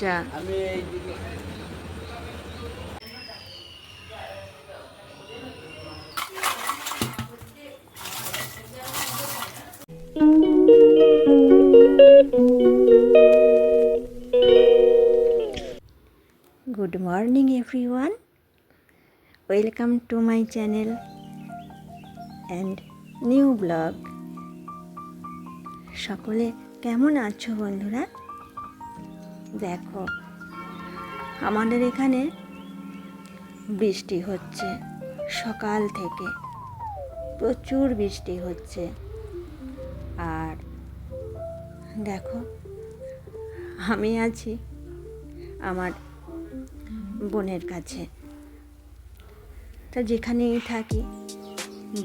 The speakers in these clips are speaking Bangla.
আচ্ছা। Good morning everyone welcome to my channel and new blog সকলে কেমন আছো বন্ধুরা? দেখো, আমাদের এখানে বৃষ্টি হচ্ছে, সকাল থেকে প্রচুর বৃষ্টি হচ্ছে। আর দেখো, আমি আছি আমার বোনের কাছে। তা যেখানেই থাকি,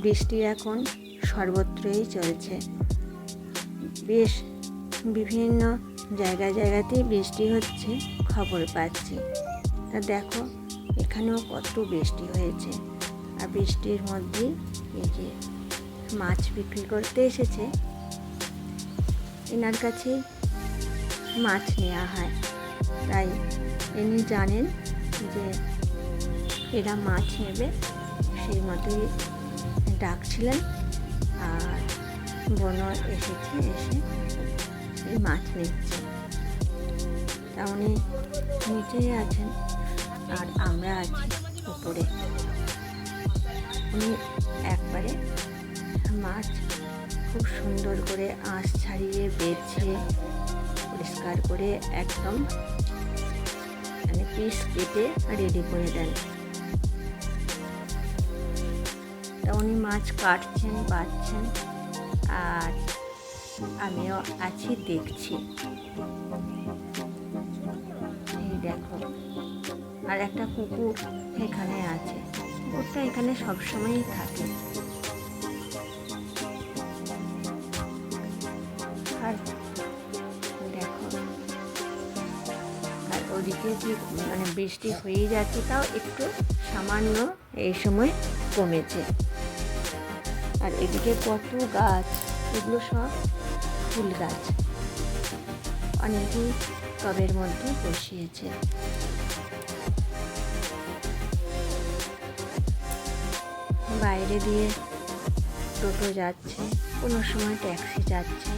বৃষ্টি এখন সর্বত্রই চলছে। বেশ বিভিন্ন জায়গায় জায়গাতেই বৃষ্টি হচ্ছে, খবর পাচ্ছি। তা দেখো, এখানেও কত বৃষ্টি হয়েছে। আর বৃষ্টির মধ্যেই এই যে মাছ বিক্রি করতে এসেছে, এনার কাছে মাছ নেওয়া হয়। তাই ইনি জানেন যে এরা মাছ নেবে, সেই মতোই ডাকছিলেন, আর বোনও এসেছে, এসে এই মাছ নিচ্ছে। তা উনি নিচেই আছেন আর আমরা আছি উপরে। উনি একবারে মাছ খুব সুন্দর করে আঁশ ছাড়িয়ে বেছে পরিষ্কার করে একদম মানে পিস কেটে রেডি করে দেন। তা উনি মাছ কাটছেন বাছছেন আর আমিও আছি, দেখছি। এই দেখো, আর একটা কুকুর এখানে আছে। কুকুরটা এখানে সবসময়ই থাকে। আর দেখো, আর ওদিকে যে মানে বৃষ্টি হয়ে যাচ্ছে, তাও একটু সামান্য এই সময় কমেছে। আর এদিকে কত গাছ, এগুলো সব ফুল গাছ। অনেকেই টবের মধ্যে বসিয়েছে। বাইরে দিয়ে টোটো যাচ্ছে, কোনো সময় ট্যাক্সি যাচ্ছে।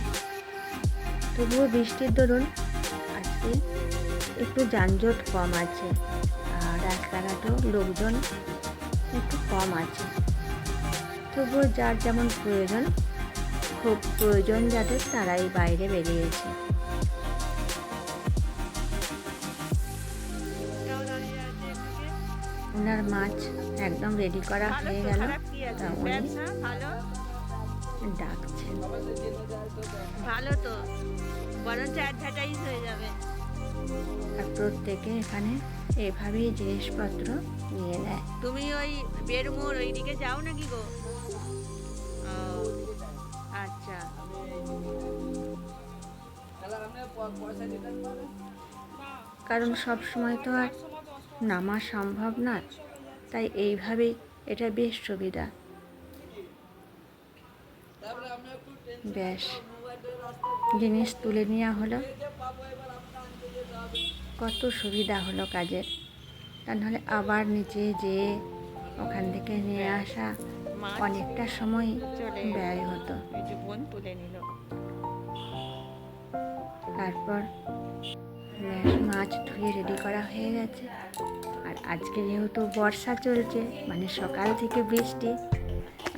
তবুও বৃষ্টির দরুন আজকে একটু যানজট কম আছে, আর রাস্তাঘাটেও লোকজন একটু কম আছে। তবুও যার যেমন প্রয়োজন খুব প্রয়োজন যাদের তারাই বাইরে বেরিয়েছে। ওনার মাছ একদম রেডি করা হয়ে গেল। তা উনি ডাকছেন ভালো। তো। বরঞ্চ অ্যাডভার্টাইজ হয়ে যাবে। আর প্রত্যেকে এখানে এভাবেই জিনিসপত্র নিয়ে নেয়। তুমি ওই বেরমোর ওইদিকে যাও নাকি গো? কারণ সব সময় তো আর নামা সম্ভব না তাই এইভাবেই এটা বেশ সুবিধা। বেশ জিনিস তুলে নেওয়া হলো। কত সুবিধা হলো কাজের। তা নাহলে আবার নিচে যেয়ে ওখান থেকে নিয়ে আসা অনেকটা সময় ব্যয় হতো। বোন তুলে নিল। তারপর মাছ ধুয়ে রেডি করা হয়ে গেছে। আর আজকে যেহেতু বর্ষা চলছে মানে সকাল থেকে বৃষ্টি,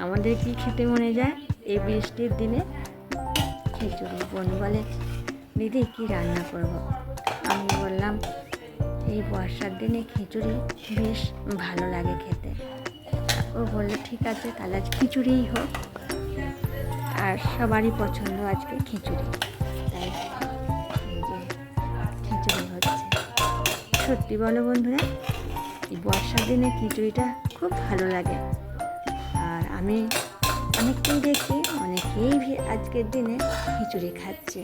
আমাদের কি খেতে মনে যায়? এই বৃষ্টির দিনে খিচুড়ি, বোন বলে, দিদি, কি রান্না করব। আমি বললাম, এই বর্ষার দিনে খিচুড়ি বেশ ভালো লাগে খেতে। ও বলল, ঠিক আছে, তাহলে আজ খিচুড়িই হোক। আর সবারই পছন্দ আজকে খিচুড়ি। সত্যি বলো বন্ধুরা, এই বর্ষার দিনে খিচুড়িটা খুব ভালো লাগে। আর আমি অনেককেই দেখি, অনেকেই আজকের দিনে খিচুড়ি খাচ্ছে।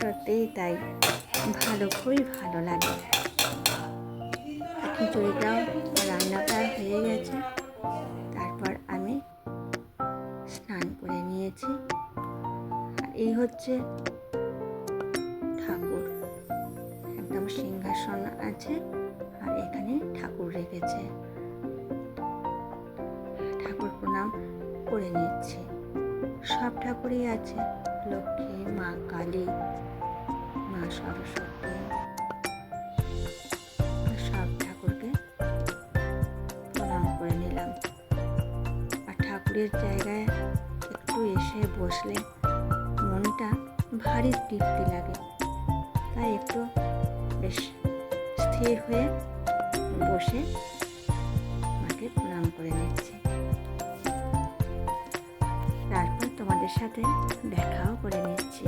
সত্যিই তাই, ভালো, খুবই ভালো লাগে। খিচুড়িটাও রান্নাটা হয়ে গেছে। তারপর আমি স্নান করে নিয়েছি। এই হচ্ছে ঠাকুর। এরকম সিংহাসন আছে আর এখানে ঠাকুর রেখেছে। ঠাকুর প্রণাম করে নিচ্ছি। সব ঠাকুরই আছে, লক্ষ্মী, মা কালী, মা সরস্বতী। সব ঠাকুরকে প্রণাম করে নিলাম। আর ঠাকুরের জায়গায় একটু এসে বসলে মনটা ভারী তৃপ্তি লাগে। তাই একটু স্থির হয়ে বসে মাকে প্রণাম করে নিচ্ছি। তারপর তোমাদের সাথে দেখাও করে নিচ্ছি।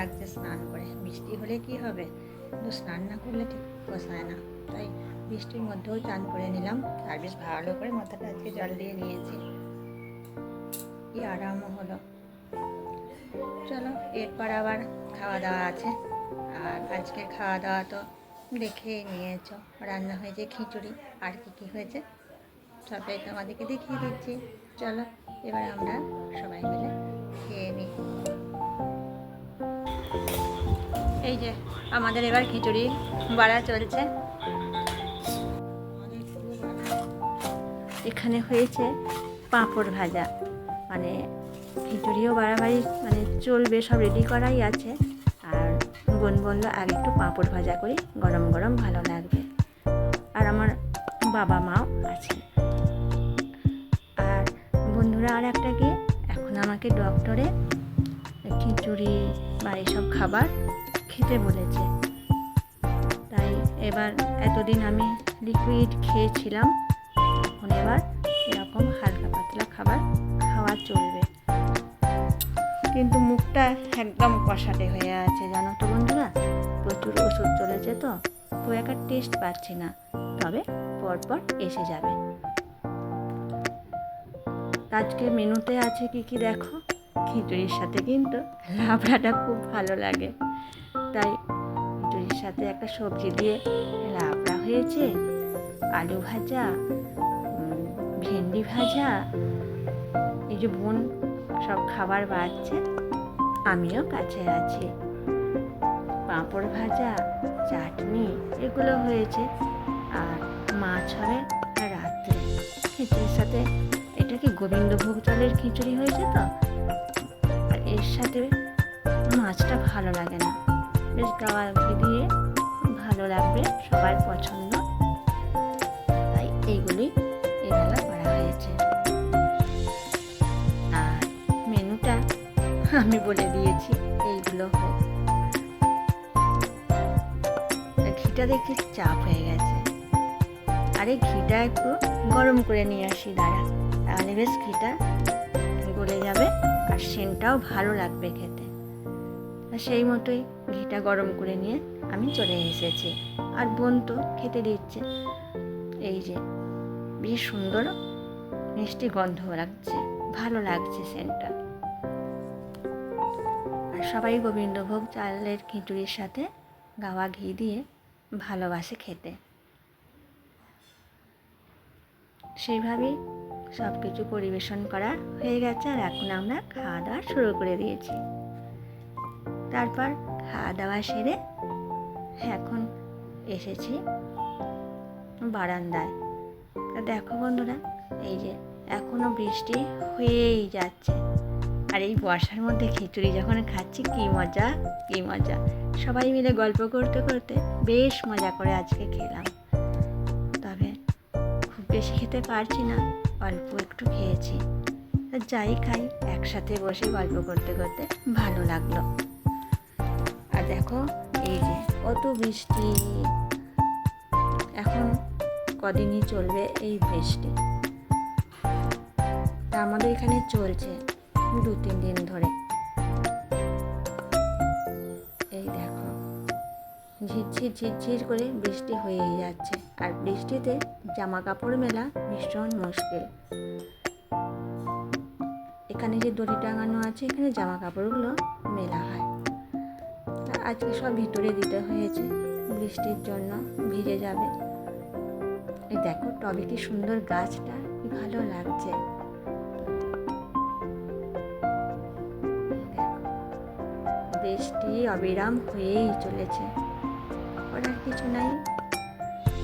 লাগছে স্নান করে। বৃষ্টি হলে কি হবে? কিন্তু স্নান না করলে ঠিক পোষায় না। তাই বৃষ্টির মধ্যেও চান করে নিলাম। আর বেশ ভালো করে মাথাটা আজকে জল দিয়ে নিয়েছি। কি আরামও হলো। চলো, এরপর আবার খাওয়া দাওয়া আছে। আর আজকে খাওয়া দাওয়া তো দেখেই নিয়েছ। রান্না হয়েছে খিচুড়ি। আর কি কি হয়েছে? সবটাই তোমাদেরকে দেখিয়ে দিচ্ছি। চলো, এবার আমরা সবাই মিলে খেয়ে নিই এই যে, আমাদের এবার খিচুড়ি বাড়া চলছে। এখানে হয়েছে পাঁপড় ভাজা। মানে খিচুড়িও বাড়াবাড়ি মানে চলবে, সব রেডি করাই আছে। আর বোন বলল, আর একটু পাঁপড় ভাজা করি, গরম গরম ভালো লাগবে। আর আমার বাবা মাও আছে আর বন্ধুরা, আর একটা কি, এখন আমাকে ডক্টরে খিচুড়ি বা এসব খাবার খেতে বলেছে। তাই এবার এতদিন আমি লিকুইড খেয়েছিলাম। এখন এবার এরকম হালকা পাতলা খাবার খাওয়া চলবে। কিন্তু মুখটা একদম কষাটে হয়ে আছে, জানো তো বন্ধুরা? প্রচুর ওষুধ চলেছে তো খুব একটা টেস্ট পাচ্ছি না। তবে পরপর এসে যাবে। আজকে মেনুতে আছে কি কি দেখো? খিচুড়ির সাথে কিন্তু লাবড়াটা খুব ভালো লাগে। তাই খিচুড়ির সাথে একটা সবজি দিয়ে লাবড়া হয়েছে, আলু ভাজা ভেন্ডি ভাজা, এই যে বোন সব খাবার বাড়ছে, আমিও কাছে আছি। পাঁপড় ভাজা, চাটনি, এগুলো হয়েছে। আর মাছ হবে রাত্রে। খিচুড়ির সাথে এটা কি গোবিন্দভোগ চালের খিচুড়ি হয়েছে তো? এর সাথে মাছটা ভালো লাগে না। বেশ গাওয়া দিয়ে ভালো লাগবে, সবার পছন্দ। তাই এইগুলি এবেলা আমি বলে দিয়েছি এইগুলো হোক। ঘিটা দেখে চাপ হয়ে গেছে। আরে ঘিটা একটু গরম করে নিয়ে আসি, দাঁড়া। তাহলে বেশ ঘিটা গলে যাবে আর সেনটাও ভালো লাগবে খেতে। আর সেই মতোই ঘিটা গরম করে নিয়ে আমি চলে এসেছি। আর বোন তো খেতে দিচ্ছে। এই যে, বেশ সুন্দর মিষ্টি গন্ধ লাগছে, ভালো লাগছে সেন্টটা। সবাই গোবিন্দভোগ চালের খিচুড়ির সাথে গাওয়া ঘি দিয়ে ভালোবাসে খেতে। সেইভাবেই সব কিছু পরিবেশন করা হয়ে গেছে আর এখন আমরা খাওয়া দাওয়া শুরু করে দিয়েছি। তারপর খাওয়া দাওয়া সেরে এখন এসেছি বারান্দায়। দেখো বন্ধুরা, এই যে এখনও বৃষ্টি হয়েই যাচ্ছে। আর এই বর্ষার মধ্যে খিচুড়ি যখন খাচ্ছি, কী মজা কী মজা। সবাই মিলে গল্প করতে করতে বেশ মজা করে আজকে খেলাম। তবে খুব বেশি খেতে পারছি না, অল্প একটু খেয়েছি। যাই খাই, একসাথে বসে গল্প করতে করতে ভালো লাগল। আর দেখো, এই যে কত বৃষ্টি। এখন কদিনই চলবে এই বৃষ্টি। আমাদের এখানে চলছে। দু তিন দিন ধরে। এই দেখো, ঝিরঝির ঝিরঝির করে বৃষ্টি হয়েই যাচ্ছে। আর বৃষ্টিতে জামা কাপড় মেলা ভীষণ মুশকিল। এখানে যে দড়ি টাঙানো আছে, এখানে জামা কাপড়গুলো মেলা হয়। আজকে সব ভিতরে দিতে হয়েছে। বৃষ্টির জন্য ভিজে যাবে। এই দেখো, টবে কি সুন্দর গাছটা ভালো লাগছে। বৃষ্টি অবিরাম হয়েই চলেছে। করার কিছু নাই।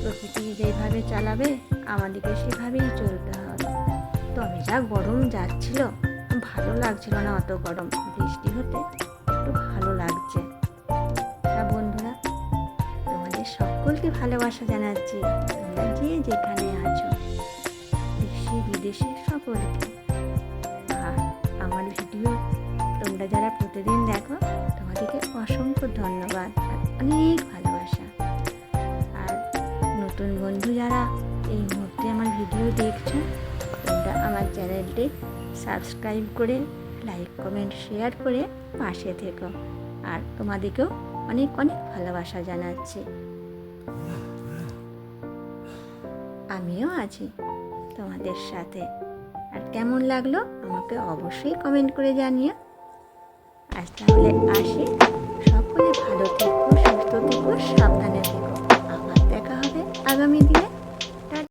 প্রকৃতি যেভাবে চালাবে, আমাদেরকে সেভাবেই চলতে হবে। তবে যা গরম যাচ্ছিল, ভালো লাগছিল না অত গরম। বৃষ্টি হতে একটু ভালো লাগছে। হ্যাঁ বন্ধুরা, তোমাদের সকলকে ভালোবাসা জানাচ্ছি। তোমরা যে যেখানে আছো, দেশে, বিদেশে, সকলকে। আর আমার ভিডিও তোমরা যারা প্রতিদিন দেখো তোমাদেরকে অসংখ্য ধন্যবাদ আর অনেক ভালোবাসা। আর নতুন বন্ধু যারা এই মুহূর্তে আমার ভিডিও দেখছ, তোমরা আমার চ্যানেলটি সাবস্ক্রাইব করে, লাইক, কমেন্ট, শেয়ার করে পাশে থেকো। আর তোমাদেরকেও অনেক অনেক ভালোবাসা জানাচ্ছি। আমিও আছি তোমাদের সাথে। আর কেমন লাগল আমাকে অবশ্যই কমেন্ট করে জানিও। তাহলে আসি। সকলে ভালো থেকো সুস্থ থেকো সাবধানে থেকো। আবার দেখা হবে আগামী দিনে।